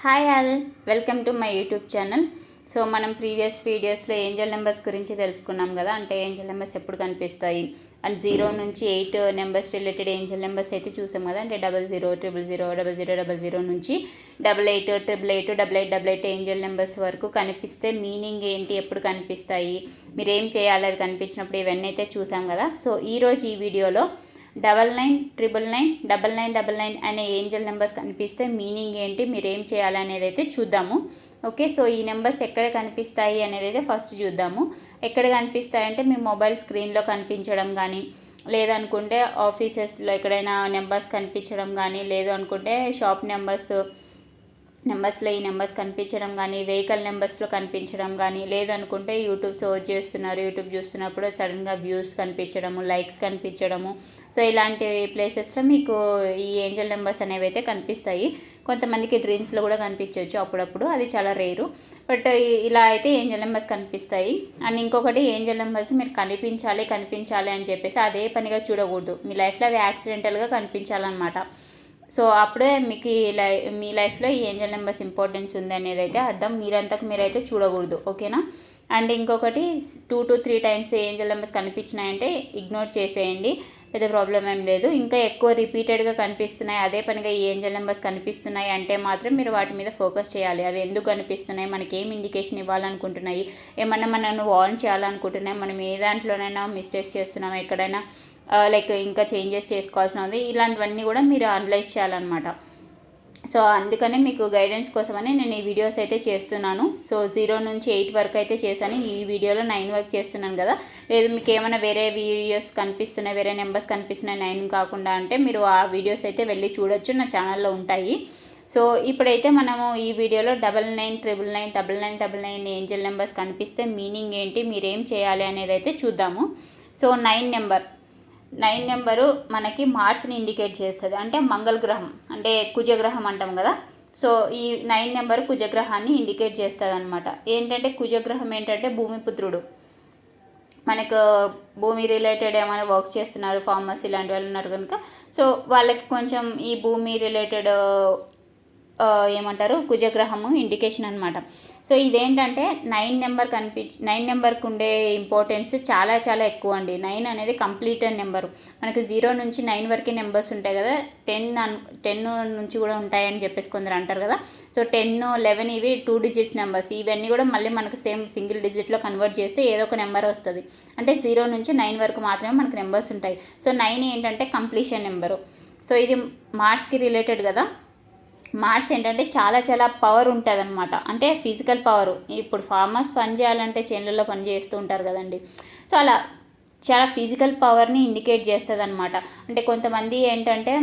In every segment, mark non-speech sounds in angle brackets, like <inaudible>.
Hi all welcome to my YouTube channel. So మనం previous వీడియోస్లో angel numbers గురించి తెలుసుకున్నాం కదా అంటే ఏంజల్ నెంబర్స్ ఎప్పుడు కనిపిస్తాయి? అండ్ జీరో నుంచి eight numbers related angel numbers అయితే చూసాం కదా అంటే double zero triple zero double zero double zero నుంచి double eight triple eight double eight double eight angel numbers వరకు కనిపిస్తే మీనింగ్ ఏంటి ఎప్పుడు కనిపిస్తాయి? మీరు ఏం చేయాలి అది కనిపించినప్పుడు ఇవన్నీ అయితే చూసాం కదా. సో ఈరోజు ఈ వీడియోలో double nine triple nine double nine double nine అనే ఏంజల్ నెంబర్స్ కనిపిస్తే మీనింగ్ ఏంటి మీరు ఏం చేయాలనేది అయితే చూద్దాము. ఓకే సో ఈ నెంబర్స్ ఎక్కడ కనిపిస్తాయి అనేది అయితే ఫస్ట్ చూద్దాము. ఎక్కడ కనిపిస్తాయంటే మీ మొబైల్ స్క్రీన్లో కనిపించడం కానీ లేదనుకుంటే ఆఫీసెస్లో ఎక్కడైనా నెంబర్స్ కనిపించడం కానీ లేదు అనుకుంటే షాప్ నెంబర్స్ నెంబర్స్లో ఈ నెంబర్స్ కనిపించడం కానీ వెహికల్ నెంబర్స్లో కనిపించడం కానీ లేదనుకుంటే యూట్యూబ్ సర్చ్ చేస్తున్నారు యూట్యూబ్ చూస్తున్నప్పుడు సడన్గా వ్యూస్ కనిపించడము లైక్స్ కనిపించడము. సో ఇలాంటి ప్లేసెస్లో మీకు ఈ ఏంజల్ నెంబర్స్ అనేవి అయితే కనిపిస్తాయి. కొంతమందికి డ్రీమ్స్లో కూడా కనిపించవచ్చు అప్పుడప్పుడు అది చాలా రేరు. బట్ ఇలా అయితే ఏంజల్ నెంబర్స్ కనిపిస్తాయి. అండ్ ఇంకొకటి ఏంజల్ నెంబర్స్ మీరు కనిపించాలి కనిపించాలి అని చెప్పేసి అదే పనిగా చూడకూడదు. మీ లైఫ్లో అవి యాక్సిడెంటల్గా కనిపించాలన్నమాట. సో అప్పుడే మీకు ఈ లై మీ లైఫ్లో ఈ ఏంజల్ నెంబర్స్ ఇంపార్టెన్స్ ఉంది అనేది అయితే అర్థం. మీరంతకు మీరైతే చూడకూడదు ఓకేనా? అండ్ ఇంకొకటి two to three times angel numbers కనిపించినాయంటే ignore చేసేయండి పెద్ద ప్రాబ్లం ఏం లేదు. ఇంకా ఎక్కువ రిపీటెడ్గా కనిపిస్తున్నాయి అదే పనిగా ఈ ఏంజల్ నెంబర్స్ కనిపిస్తున్నాయి అంటే మాత్రం మీరు వాటి మీద ఫోకస్ చేయాలి. అవి ఎందుకు కనిపిస్తున్నాయి మనకి ఏం ఇండికేషన్ ఇవ్వాలనుకుంటున్నాయి ఏమన్నా మనల్ని వార్న్ చేయాలనుకుంటున్నాయి మనం ఏ దాంట్లోనైనా మిస్టేక్స్ చేస్తున్నాం ఎక్కడైనా లైక్ ఇంకా చేంజెస్ చేసుకోవాల్సిన ఉంది ఇలాంటివన్నీ కూడా మీరు అనలైజ్ చేయాలన్నమాట. సో అందుకనే మీకు గైడెన్స్ కోసమని నేను ఈ వీడియోస్ అయితే చేస్తున్నాను. సో జీరో నుంచి ఎయిట్ వరకు అయితే చేశాను. ఈ వీడియోలో నైన్ వరకు చేస్తున్నాను కదా. లేదు మీకు ఏమైనా వేరే వీడియోస్ కనిపిస్తున్నాయి వేరే నెంబర్స్ కనిపిస్తున్నాయి నైన్ కాకుండా అంటే మీరు ఆ వీడియోస్ అయితే వెళ్ళి చూడొచ్చు. నా ఛానల్లో ఉంటాయి. సో ఇప్పుడైతే మనము ఈ వీడియోలో double nine triple nine double nine double nine angel numbers కనిపిస్తే మీనింగ్ ఏంటి మీరేం చేయాలి అనేది అయితే చూద్దాము. So nine number nine number మనకి మార్స్ని ఇండికేట్ చేస్తుంది. అంటే మంగళ గ్రహం అంటే కుజగ్రహం అంటాం కదా. సో ఈ నైన్ నెంబర్ కుజగ్రహాన్ని ఇండికేట్ చేస్తుంది అనమాట ఏంటంటే కుజగ్రహం ఏంటంటే భూమిపుత్రుడు మనకు భూమి రిలేటెడ్ ఏమైనా వర్క్ చేస్తున్నారు ఫార్మర్స్ ఇలాంటి వాళ్ళు ఉన్నారు కనుక. సో వాళ్ళకి కొంచెం ఈ భూమి రిలేటెడ్ ఏమంటారు కుజగ్రహము ఇండికేషన్ అనమాట సో ఇదేంటంటే నైన్ నెంబర్ కనిపించి నైన్ నెంబర్కి ఉండే ఇంపార్టెన్స్ చాలా చాలా ఎక్కువ అండి. నైన్ అనేది కంప్లీటెడ్ నెంబరు మనకి జీరో నుంచి నైన్ వరకే నెంబర్స్ ఉంటాయి కదా. టెన్ టెన్ నుంచి కూడా ఉంటాయని చెప్పేసి కొందరు అంటారు కదా. సో టెన్ లెవెన్ ఇవి టూ డిజిట్స్ నెంబర్స్ ఇవన్నీ కూడా మళ్ళీ మనకు సేమ్ సింగిల్ డిజిట్లో కన్వర్ట్ చేస్తే ఏదో ఒక నెంబర్ వస్తుంది. అంటే జీరో నుంచి నైన్ వరకు మాత్రమే మనకు నెంబర్స్ ఉంటాయి. సో నైన్ ఏంటంటే కంప్లీషన్ నెంబరు సో ఇది మార్క్స్కి రిలేటెడ్ కదా. మార్స్ ఏంటంటే చాలా చాలా పవర్ ఉంటుంది అనమాట అంటే ఫిజికల్ పవర్. ఇప్పుడు ఫార్మర్స్ పని చేయాలంటే చేనులలో పని చేస్తూ ఉంటారు కదండి. సో అలా చాలా ఫిజికల్ పవర్ని ఇండికేట్ చేస్తుంది అనమాట అంటే కొంతమంది ఏంటంటే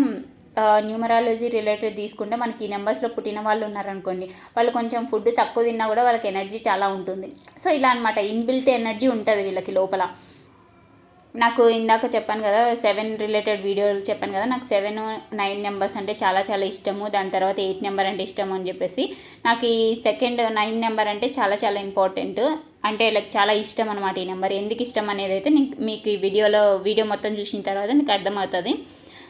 న్యూమరాలజీ రిలేటెడ్ తీసుకుంటే మనకి ఈ నెంబర్స్లో పుట్టిన వాళ్ళు ఉన్నారనుకోండి వాళ్ళు కొంచెం ఫుడ్ తక్కువ తిన్నా కూడా వాళ్ళకి ఎనర్జీ చాలా ఉంటుంది. సో ఇలా అనమాట ఇన్బిల్ట్ ఎనర్జీ ఉంటుంది వీళ్ళకి లోపల. నాకు ఇందాక చెప్పాను కదా సెవెన్ రిలేటెడ్ వీడియోలు చెప్పాను కదా నాకు సెవెన్ నైన్ నెంబర్స్ అంటే చాలా చాలా ఇష్టము దాని తర్వాత ఎయిట్ నెంబర్ అంటే ఇష్టం అని చెప్పేసి నాకు ఈ సెకండ్ నైన్ నెంబర్ అంటే చాలా చాలా ఇంపార్టెంట్ అంటే లైక్ చాలా ఇష్టం అనమాట ఈ నెంబర్ ఎందుకు ఇష్టం అనేది అయితే మీకు ఈ వీడియోలో వీడియో మొత్తం చూసిన తర్వాత మీకు అర్థమవుతుంది.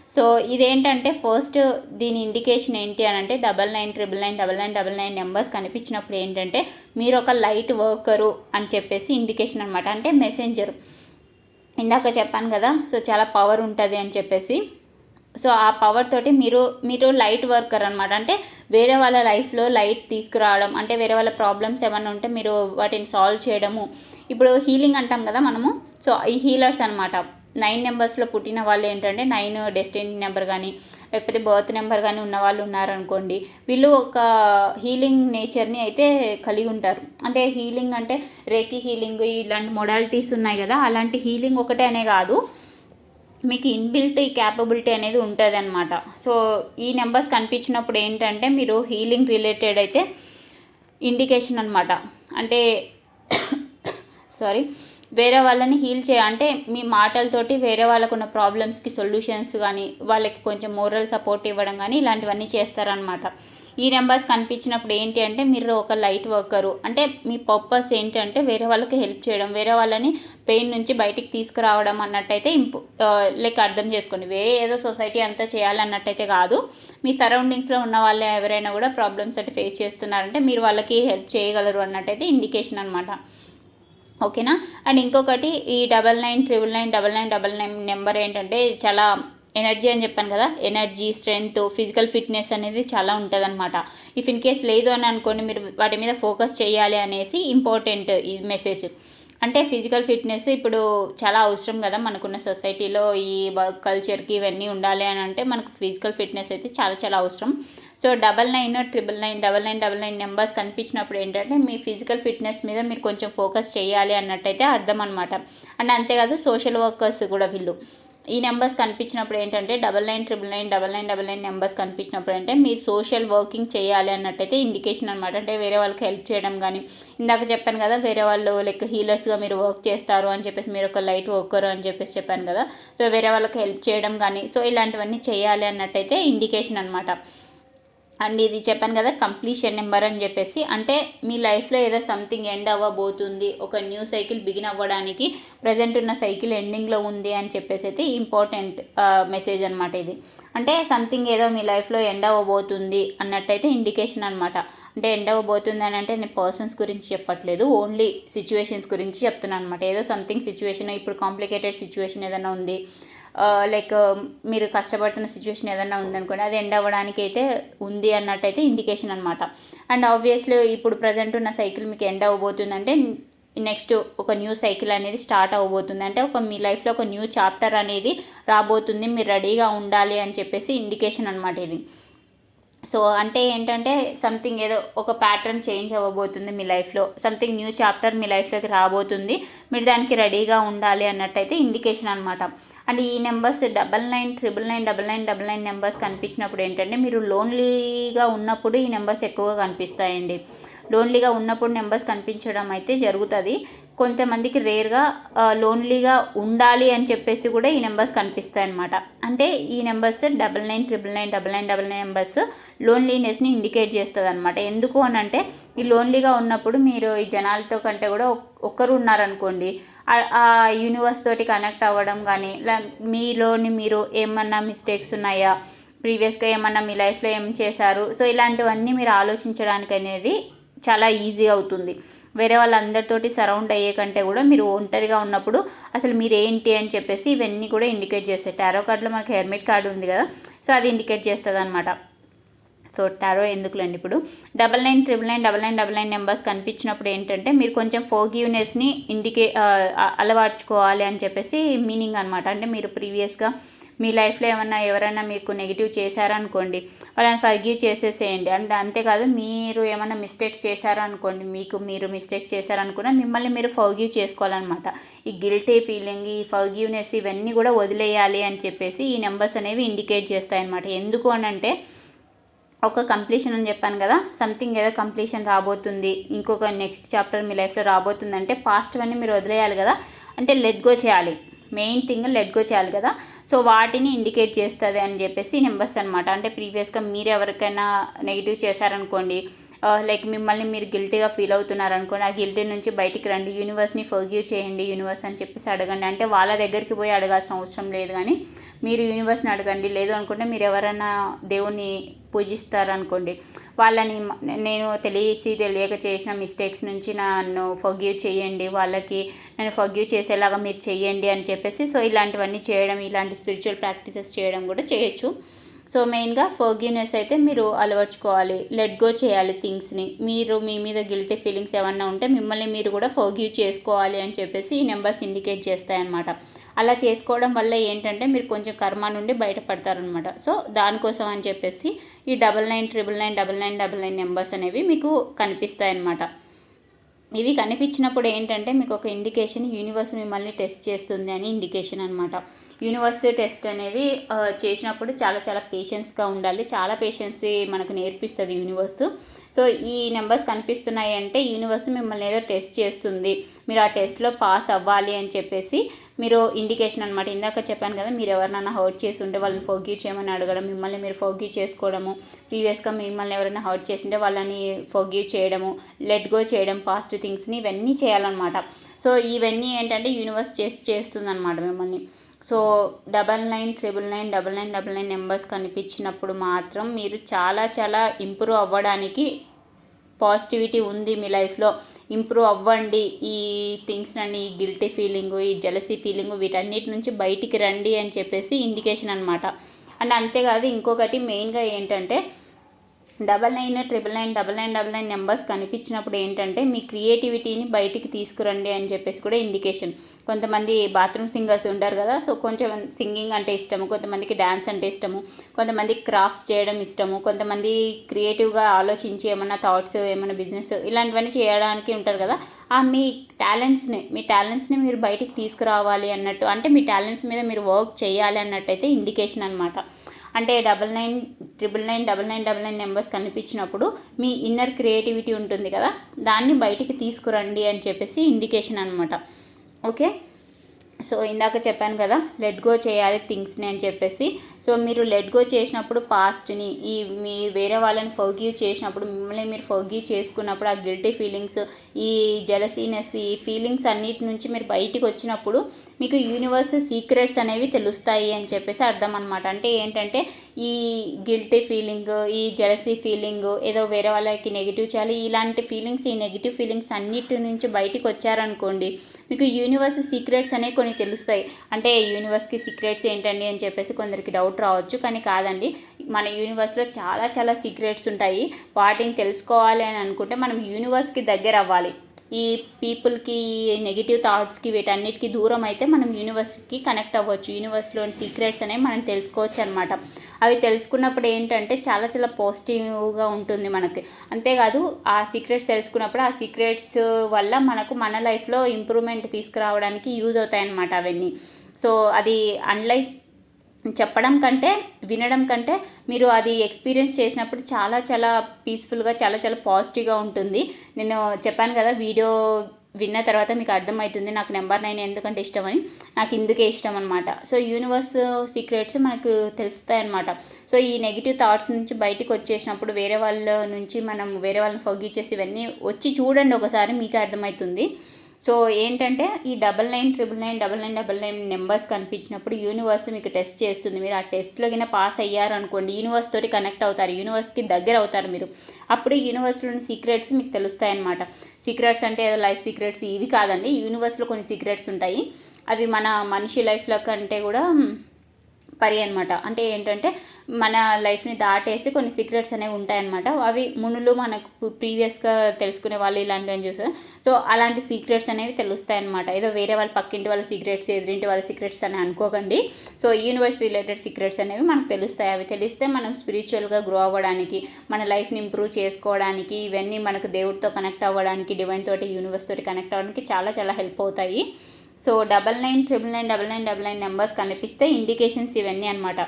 సో ఇదేంటంటే ఫస్ట్ దీని ఇండికేషన్ ఏంటి అని అంటే double nine triple nine double nine double nine numbers కనిపించినప్పుడు ఏంటంటే మీరు ఒక లైట్ వర్కరు అని చెప్పేసి ఇండికేషన్ అనమాట అంటే మెసెంజర్ ఇందాక చెప్పాను కదా సో చాలా పవర్ ఉంటుంది అని చెప్పేసి. సో ఆ పవర్ తోటి మీరు మీరు లైట్ వర్కర్ అనమాట అంటే వేరే వాళ్ళ లైఫ్లో లైట్ తీసుకురావడం అంటే వేరే వాళ్ళ ప్రాబ్లమ్స్ ఏమైనా ఉంటే మీరు వాటిని సాల్వ్ చేయడము. ఇప్పుడు హీలింగ్ అంటాం కదా మనము సో ఈ హీలర్స్ అనమాట నైన్ నెంబర్స్లో పుట్టిన వాళ్ళు ఏంటంటే నైన్ డెస్టినీ నెంబర్ కానీ లేకపోతే బర్త్ నెంబర్ కానీ ఉన్న వాళ్ళు ఉన్నారనుకోండి వీళ్ళు ఒక హీలింగ్ నేచర్ని అయితే కలిగి ఉంటారు. అంటే హీలింగ్ అంటే రేకి హీలింగ్ ఇలాంటి మొడాలిటీస్ ఉన్నాయి కదా అలాంటి హీలింగ్ ఒకటే అనే కాదు మీకు ఇన్బిల్ట్ ఈ క్యాపబిలిటీ అనేది ఉంటుంది అనమాట సో ఈ నెంబర్స్ కనిపించినప్పుడు ఏంటంటే మీరు హీలింగ్ రిలేటెడ్ అయితే ఇండికేషన్ అనమాట అంటే <coughs> సారీ వేరే వాళ్ళని హీల్ చేయ అంటే మీ మాటలతోటి వేరే వాళ్ళకు ఉన్న ప్రాబ్లమ్స్కి సొల్యూషన్స్ కానీ వాళ్ళకి కొంచెం మోరల్ సపోర్ట్ ఇవ్వడం కానీ ఇలాంటివన్నీ చేస్తారనమాట ఈ నెంబర్స్ కనిపించినప్పుడు ఏంటి అంటే మీరు ఒక లైట్ వర్కరు అంటే మీ పర్పస్ ఏంటంటే వేరే వాళ్ళకి హెల్ప్ చేయడం వేరే వాళ్ళని పెయిన్ నుంచి బయటికి తీసుకురావడం అన్నట్టయితే ఇంపు లైక్ అర్థం చేసుకోండి. వేరే ఏదో సొసైటీ అంతా చేయాలన్నట్టయితే కాదు. మీ సరౌండింగ్స్లో ఉన్న వాళ్ళు ఎవరైనా కూడా ప్రాబ్లమ్స్ అంటే ఫేస్ చేస్తున్నారంటే మీరు వాళ్ళకి హెల్ప్ చేయగలరు అన్నట్టయితే ఇండికేషన్ అనమాట ఓకేనా? అండ్ ఇంకొకటి ఈ double nine triple nine double nine double nine number ఏంటంటే చాలా ఎనర్జీ అని చెప్పాను కదా? ఎనర్జీ స్ట్రెంగ్త్ ఫిజికల్ ఫిట్నెస్ అనేది చాలా ఉంటుంది అనమాట ఇఫ్ ఇన్ కేస్ లేదు అని అనుకోండి మీరు వాటి మీద ఫోకస్ చేయాలి అనేసి ఇంపార్టెంట్ ఈ మెసేజ్. అంటే ఫిజికల్ ఫిట్నెస్ ఇప్పుడు చాలా అవసరం కదా మనకున్న సొసైటీలో ఈ వర్క్ కల్చర్కి ఇవన్నీ ఉండాలి అని అంటే మనకు ఫిజికల్ ఫిట్నెస్ అయితే చాలా చాలా అవసరం. So double nine triple nine double nine double nine numbers కనిపించినప్పుడు ఏంటంటే మీ ఫిజికల్ ఫిట్నెస్ మీద మీరు కొంచెం ఫోకస్ చేయాలి అన్నట్టయితే అర్థం అనమాట అండ్ అంతేకాదు సోషల్ వర్కర్స్ కూడా వీళ్ళు. ఈ నెంబర్స్ కనిపించినప్పుడు ఏంటంటే double nine triple nine double nine double nine numbers కనిపించినప్పుడు అంటే మీరు సోషల్ వర్కింగ్ చేయాలి అన్నట్టయితే ఇండికేషన్ అనమాట అంటే వేరే వాళ్ళకి హెల్ప్ చేయడం కానీ ఇందాక చెప్పాను కదా వేరే వాళ్ళు లైక్ హీలర్స్గా మీరు వర్క్ చేస్తారు అని చెప్పేసి మీరు ఒక లైట్ వర్కర్ అని చెప్పేసి చెప్పాను కదా సో వేరే వాళ్ళకి హెల్ప్ చేయడం కానీ సో ఇలాంటివన్నీ చేయాలి అన్నట్టయితే ఇండికేషన్ అనమాట అండ్ ఇది చెప్పాను కదా కంప్లీషన్ నెంబర్ అని చెప్పేసి. అంటే మీ లైఫ్లో ఏదో సంథింగ్ ఎండ్ అవ్వబోతుంది ఒక న్యూ సైకిల్ బిగిన్ అవ్వడానికి ప్రజెంట్ ఉన్న సైకిల్ ఎండింగ్లో ఉంది అని చెప్పేసి అయితే ఇంపార్టెంట్ మెసేజ్ అనమాట ఇది. అంటే సంథింగ్ ఏదో మీ లైఫ్లో ఎండ్ అవ్వబోతుంది అన్నట్టయితే ఇండికేషన్ అనమాట అంటే ఎండ్ అవ్వబోతుంది అని అంటే నేను పర్సన్స్ గురించి చెప్పట్లేదు ఓన్లీ సిచ్యువేషన్స్ గురించి చెప్తున్నాను అనమాట ఏదో సంథింగ్ సిచ్యువేషన్ ఇప్పుడు కాంప్లికేటెడ్ సిచ్యువేషన్ ఏదైనా ఉంది లైక్ మీరు కష్టపడుతున్న సిచ్యువేషన్ ఏదైనా ఉందనుకోండి అది ఎండ్ అవ్వడానికి అయితే ఉంది అన్నట్టయితే ఇండికేషన్ అనమాట అండ్ ఆబ్వియస్లీ ఇప్పుడు ప్రజెంట్ ఉన్న సైకిల్ మీకు ఎండ్ అవ్వబోతుందంటే నెక్స్ట్ ఒక న్యూ సైకిల్ అనేది స్టార్ట్ అవ్వబోతుంది. అంటే ఒక మీ లైఫ్లో ఒక న్యూ చాప్టర్ అనేది రాబోతుంది మీరు రెడీగా ఉండాలి అని చెప్పేసి ఇండికేషన్ అనమాట ఇది. సో అంటే ఏంటంటే సంథింగ్ ఏదో ఒక ప్యాటర్న్ చేంజ్ అవ్వబోతుంది మీ లైఫ్లో సంథింగ్ న్యూ చాప్టర్ మీ లైఫ్లోకి రాబోతుంది. మీరు దానికి రెడీగా ఉండాలి అన్నట్టయితే ఇండికేషన్ అనమాట అండ్ ఈ numbers double nine triple nine double nine double nine numbers కనిపించినప్పుడు ఏంటంటే మీరు లోన్లీగా ఉన్నప్పుడు ఈ నెంబర్స్ ఎక్కువగా కనిపిస్తాయండి. లోన్లీగా ఉన్నప్పుడు నెంబర్స్ కనిపించడం అయితే జరుగుతుంది. కొంతమందికి రేర్గా లోన్లీగా ఉండాలి అని చెప్పేసి కూడా ఈ నెంబర్స్ కనిపిస్తాయి అనమాట అంటే ఈ numbers double nine triple nine double nine double nine numbers లోన్లీనెస్ని indicate చేస్తుంది అనమాట ఎందుకు అని అంటే ఈ లోన్లీగా ఉన్నప్పుడు మీరు ఈ జనాలతో కంటే కూడా ఒక్కరు ఉన్నారనుకోండి ఆ యూనివర్స్ తోటి కనెక్ట్ అవ్వడం కానీ మీలోని మీరు ఏమన్నా మిస్టేక్స్ ఉన్నాయా? ప్రీవియస్గా ఏమన్నా మీ లైఫ్లో ఏం చేశారు? సో ఇలాంటివన్నీ మీరు ఆలోచించడానికి అనేది చాలా ఈజీ అవుతుంది. వేరే వాళ్ళందరితోటి సరౌండ్ అయ్యే కంటే కూడా మీరు ఒంటరిగా ఉన్నప్పుడు అసలు మీరు ఏంటి అని చెప్పేసి ఇవన్నీ కూడా ఇండికేట్ చేస్తాయి. టారో కార్డులో మనకి హెర్మిట్ కార్డు ఉంది కదా సో అది ఇండికేట్ చేస్తుంది అనమాట సో టారో ఎందుకులేండి ఇప్పుడు? Double nine triple nine double nine double nine numbers కనిపించినప్పుడు ఏంటంటే మీరు కొంచెం ఫోగివ్నెస్ని ఇండికే అలవార్చుకోవాలి అని చెప్పేసి మీనింగ్ అనమాట అంటే మీరు ప్రీవియస్గా మీ లైఫ్లో ఏమన్నా ఎవరైనా మీకు నెగిటివ్ చేశారనుకోండి వాళ్ళని ఫర్గివ్ చేసేసేయండి. అంటే అంతేకాదు మీరు ఏమైనా మిస్టేక్స్ చేశారనుకోండి మీకు మీరు మిస్టేక్స్ చేశారనుకున్నా మిమ్మల్ని మీరు ఫర్గివ్ చేసుకోవాలన్నమాట. ఈ గిల్టీ ఫీలింగ్ ఈ ఫర్గివ్నెస్ ఇవన్నీ కూడా వదిలేయాలి అని చెప్పేసి ఈ నెంబర్స్ అనేవి ఇండికేట్ చేస్తాయన్నమాట. ఎందుకు అని అంటే ఒక కంప్లీషన్ అని చెప్పాను కదా సంథింగ్ ఏదో కంప్లీషన్ రాబోతుంది. ఇంకొక నెక్స్ట్ చాప్టర్ మీ లైఫ్లో రాబోతుంది అంటే పాస్ట్ అన్నీ మీరు వదిలేయాలి కదా అంటే లెట్ గో చేయాలి. మెయిన్ థింగ్ లెట్ గో చేయాలి కదా. సో వాటిని ఇండికేట్ చేస్తుంది అని చెప్పేసి నెంబర్స్ అనమాట అంటే ప్రీవియస్గా మీరు ఎవరికైనా నెగిటివ్ చేశారనుకోండి లైక్ మిమ్మల్ని మీరు గిల్టీగా ఫీల్ అవుతున్నారు అనుకోండి ఆ గిల్టీ నుంచి బయటికి రండి యూనివర్స్ని ఫర్గ్యూ చేయండి యూనివర్స్ అని చెప్పేసి అడగండి. అంటే వాళ్ళ దగ్గరికి పోయి అడగాల్సిన అవసరం లేదు కానీ మీరు యూనివర్స్ని అడగండి. లేదు అనుకుంటే మీరు ఎవరైనా దేవుణ్ణి పూజిస్తారనుకోండి వాళ్ళని నేను తెలిసి తెలియక చేసిన మిస్టేక్స్ నుంచి నన్ను ఫగ్యూ చేయండి వాళ్ళకి నన్ను ఫగ్యూ చేసేలాగా మీరు చేయండి అని చెప్పేసి సో ఇలాంటివన్నీ చేయడం ఇలాంటి స్పిరిచువల్ ప్రాక్టీసెస్ చేయడం కూడా చేయొచ్చు. సో మెయిన్గా ఫర్గ్యూనెస్ అయితే మీరు అలవర్చుకోవాలి. లెట్ గో చేయాలి థింగ్స్ని. మీరు మీ మీద గిల్టీ ఫీలింగ్స్ ఏమన్నా ఉంటే మిమ్మల్ని మీరు కూడా ఫర్గ్యూ చేసుకోవాలి అని చెప్పేసి ఈ నెంబర్స్ ఇండికేట్ చేస్తాయన్నమాట. అలా చేసుకోవడం వల్ల ఏంటంటే మీరు కొంచెం కర్మ నుండి బయటపడతారనమాట సో దానికోసం అని చెప్పేసి ఈ double nine triple nine double nine double nine numbers అనేవి మీకు కనిపిస్తాయన్నమాట. ఇవి కనిపించినప్పుడు ఏంటంటే మీకు ఒక ఇండికేషన్ యూనివర్స్ మిమ్మల్ని టెస్ట్ చేస్తుంది అని ఇండికేషన్ అనమాట యూనివర్స్ టెస్ట్ అనేది చేసినప్పుడు చాలా చాలా పేషెన్స్గా ఉండాలి. చాలా పేషెన్స్ మనకు నేర్పిస్తుంది యూనివర్స్. సో ఈ నెంబర్స్ కనిపిస్తున్నాయి అంటే యూనివర్స్ మిమ్మల్ని ఏదో టెస్ట్ చేస్తుంది. మీరు ఆ టెస్ట్లో పాస్ అవ్వాలి అని చెప్పేసి మీరు ఇండికేషన్ అనమాట ఇందాక చెప్పాను కదా మీరు ఎవరినైనా హర్ట్ చేసి ఉంటే వాళ్ళని ఫోగ్యూ చేయమని అడగడం మిమ్మల్ని మీరు ఫోగ్యూ చేసుకోవడము ప్రీవియస్గా మిమ్మల్ని ఎవరైనా హర్ట్ చేసింటే వాళ్ళని ఫోగ్యూ చేయడము లెట్ గో చేయడం పాస్ట్ థింగ్స్ని ఇవన్నీ చేయాలన్నమాట. సో ఇవన్నీ ఏంటంటే యూనివర్స్ చేసి చేస్తుందన్నమాట మిమ్మల్ని. So double nine triple nine double nine double nine numbers కనిపించినప్పుడు మాత్రం మీరు చాలా చాలా ఇంప్రూవ్ అవ్వడానికి పాజిటివిటీ ఉంది మీ లైఫ్లో. ఇంప్రూవ్ అవ్వండి. ఈ థింగ్స్ అన్ని ఈ గిల్టీ ఫీలింగు ఈ జలసీ ఫీలింగు వీటన్నిటి నుంచి బయటికి రండి అని చెప్పేసి ఇండికేషన్ అనమాట అండ్ అంతేకాదు ఇంకొకటి మెయిన్గా ఏంటంటే double nine triple nine double nine double nine numbers కనిపించినప్పుడు ఏంటంటే మీ క్రియేటివిటీని బయటికి తీసుకురండి అని చెప్పేసి కూడా ఇండికేషన్. కొంతమంది బాత్రూమ్ సింగర్స్ ఉంటారు కదా సో కొంచెం సింగింగ్ అంటే ఇష్టము కొంతమందికి డ్యాన్స్ అంటే ఇష్టము కొంతమంది క్రాఫ్ట్స్ చేయడం ఇష్టము కొంతమంది క్రియేటివ్గా ఆలోచించి ఏమైనా థాట్స్ ఏమైనా బిజినెస్ ఇలాంటివన్నీ చేయడానికి ఉంటారు కదా ఆ మీ టాలెంట్స్ని మీ టాలెంట్స్ని మీరు బయటికి తీసుకురావాలి అన్నట్టు అంటే మీ టాలెంట్స్ మీద మీరు వర్క్ చేయాలి అన్నట్టయితే ఇండికేషన్ అనమాట అంటే double nine triple nine double nine double nine numbers కనిపించినప్పుడు మీ ఇన్నర్ క్రియేటివిటీ ఉంటుంది కదా దాన్ని బయటికి తీసుకురండి అని చెప్పేసి ఇండికేషన్ అనమాట ఓకే? సో ఇందాక చెప్పాను కదా లెట్ గో చేయాలి థింగ్స్ని అని చెప్పేసి. సో మీరు లెట్ గో చేసినప్పుడు పాస్ట్ని ఈ మీ వేరే వాళ్ళని ఫర్గీవ్ చేసినప్పుడు మిమ్మల్ని మీరు ఫర్గీవ్ చేసుకున్నప్పుడు ఆ గిల్టీ ఫీలింగ్స్ ఈ జలసీనెస్ ఈ ఫీలింగ్స్ అన్నిటి నుంచి మీరు బయటికి వచ్చినప్పుడు మీకు యూనివర్స్ సీక్రెట్స్ అనేవి తెలుస్తాయి అని చెప్పేసి అర్థం అనమాట అంటే ఏంటంటే ఈ గిల్టీ ఫీలింగ్ ఈ జెలసీ ఫీలింగ్ ఏదో వేరే వాళ్ళకి నెగిటివ్ చేయాలి ఇలాంటి ఫీలింగ్స్ ఈ నెగిటివ్ ఫీలింగ్స్ అన్నిటి నుంచి బయటికి వచ్చారనుకోండి మీకు యూనివర్స్ సీక్రెట్స్ అనేవి కొన్ని తెలుస్తాయి. అంటే యూనివర్స్కి సీక్రెట్స్ ఏంటండి అని చెప్పేసి కొందరికి డౌట్ రావచ్చు కానీ కాదండి. మన యూనివర్స్లో చాలా చాలా సీక్రెట్స్ ఉంటాయి. వాటిని తెలుసుకోవాలి అని అనుకుంటే మనం యూనివర్స్కి దగ్గర అవ్వాలి ఈ పీపుల్కి నెగిటివ్ థాట్స్కి వీటన్నిటికీ దూరం అయితే మనం యూనివర్స్కి కనెక్ట్ అవ్వచ్చు. యూనివర్స్లోని సీక్రెట్స్ అనేవి మనం తెలుసుకోవచ్చు అనమాట అవి తెలుసుకున్నప్పుడు ఏంటంటే చాలా చాలా పాజిటివ్గా ఉంటుంది మనకి. అంతేకాదు ఆ సీక్రెట్స్ తెలుసుకున్నప్పుడు ఆ సీక్రెట్స్ వల్ల మనకు మన లైఫ్లో ఇంప్రూవ్మెంట్ తీసుకురావడానికి యూజ్ అవుతాయన్నమాట అవన్నీ. సో అది అనలైజ్ చెప్పడం కంటే వినడం కంటే మీరు అది ఎక్స్పీరియన్స్ చేసినప్పుడు చాలా చాలా పీస్ఫుల్గా చాలా చాలా పాజిటివ్గా ఉంటుంది. నేను చెప్పాను కదా వీడియో విన్న తర్వాత మీకు అర్థమవుతుంది నాకు నెంబర్ నైన్ ఎందుకంటే ఇష్టమని నాకు ఇందుకే ఇష్టం అనమాట సో యూనివర్స్ సీక్రెట్స్ మనకు తెలుస్తాయన్నమాట సో ఈ నెగిటివ్ థాట్స్ నుంచి బయటకు వచ్చేసినప్పుడు వేరే వాళ్ళ నుంచి మనం వేరే వాళ్ళని ఫొగ్గిచ్చేసి ఇవన్నీ వచ్చి చూడండి ఒకసారి మీకు అర్థమవుతుంది. సో ఏంటంటే ఈ double nine triple nine double nine double nine numbers కనిపించినప్పుడు యూనివర్స్ మీకు టెస్ట్ చేస్తుంది. మీరు ఆ టెస్ట్లో కింద పాస్ అయ్యారు అనుకోండి యూనివర్స్ తోటి కనెక్ట్ అవుతారు యూనివర్స్కి దగ్గర అవుతారు మీరు. అప్పుడు యూనివర్స్లోని సీక్రెట్స్ మీకు తెలుస్తాయన్నమాట. సీక్రెట్స్ అంటే ఏదో లైఫ్ సీక్రెట్స్ ఇవి కాదండి యూనివర్స్లో కొన్ని సీక్రెట్స్ ఉంటాయి. అవి మన మనిషి లైఫ్లో కంటే కూడా పరి అనమాట అంటే ఏంటంటే మన లైఫ్ని దాటేసి కొన్ని సీక్రెట్స్ అనేవి ఉంటాయన్నమాట. అవి మునులు మనకు ప్రీవియస్గా తెలుసుకునే వాళ్ళు ఇలాంటివి చూస్తారు సో అలాంటి సీక్రెట్స్ అనేవి తెలుస్తాయన్నమాట. ఏదో వేరే వాళ్ళ పక్కింటి వాళ్ళ సీక్రెట్స్ ఎదురింటి వాళ్ళ సీక్రెట్స్ అని అనుకోకండి. సో యూనివర్స్ రిలేటెడ్ సీక్రెట్స్ అనేవి మనకు తెలుస్తాయి. అవి తెలిస్తే మనం స్పిరిచువల్గా గ్రో అవ్వడానికి మన లైఫ్ని ఇంప్రూవ్ చేసుకోవడానికి ఇవన్నీ మనకు దేవుడితో కనెక్ట్ అవ్వడానికి డివైన్ తోటి యూనివర్స్ తోటి కనెక్ట్ అవ్వడానికి చాలా చాలా హెల్ప్ అవుతాయి. So double nine triple nine double nine double nine numbers కనిపిస్తే ఇండికేషన్స్ ఇవన్నీ అనమాట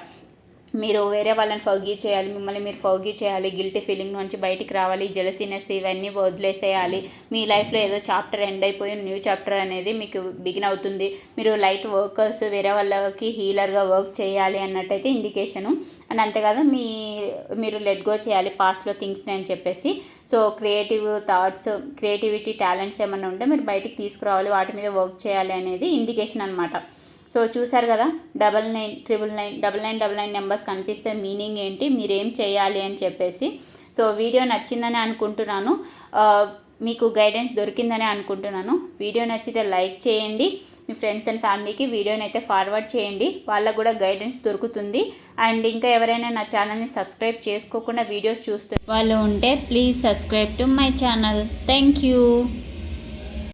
మీరు వేరే వాళ్ళని ఫౌగీ చేయాలి మిమ్మల్ని మీరు ఫౌగీ చేయాలి గిల్టీ ఫీలింగ్ నుంచి బయటికి రావాలి జెలసీనెస్ ఇవన్నీ వదిలేసేయాలి. మీ లైఫ్లో ఏదో చాప్టర్ ఎండ్ అయిపోయి న్యూ చాప్టర్ అనేది మీకు బిగిన్ అవుతుంది. మీరు లైట్ వర్కర్స్ వేరే వాళ్ళకి హీలర్గా వర్క్ చేయాలి అన్నట్టయితే ఇండికేషను. అండ్ అంతేకాదు మీ మీరు లెట్ గో చేయాలి పాస్ట్లో థింగ్స్ని అని చెప్పేసి. So creative thoughts creativity talents ఏమైనా ఉంటే మీరు బయటికి తీసుకురావాలి వాటి మీద వర్క్ చేయాలి అనేది ఇండికేషన్ అనమాట సో చూసారు కదా double nine triple nine double nine double nine numbers కనిపిస్తే మీనింగ్ ఏంటి మీరేం చేయాలి అని చెప్పేసి. సో వీడియో నచ్చిందని అనుకుంటున్నాను. Uh, మీకు గైడెన్స్ దొరికిందని అనుకుంటున్నాను. వీడియో నచ్చితే లైక్ చేయండి. మీ ఫ్రెండ్స్ అండ్ ఫ్యామిలీకి వీడియోని అయితే ఫార్వర్డ్ చేయండి. వాళ్ళకు కూడా గైడెన్స్ దొరుకుతుంది. అండ్ ఇంకా ఎవరైనా నా ఛానల్ని సబ్స్క్రైబ్ చేసుకోకుండా వీడియోస్ చూస్తే వాళ్ళు ఉంటే please subscribe to my channel. Thank you.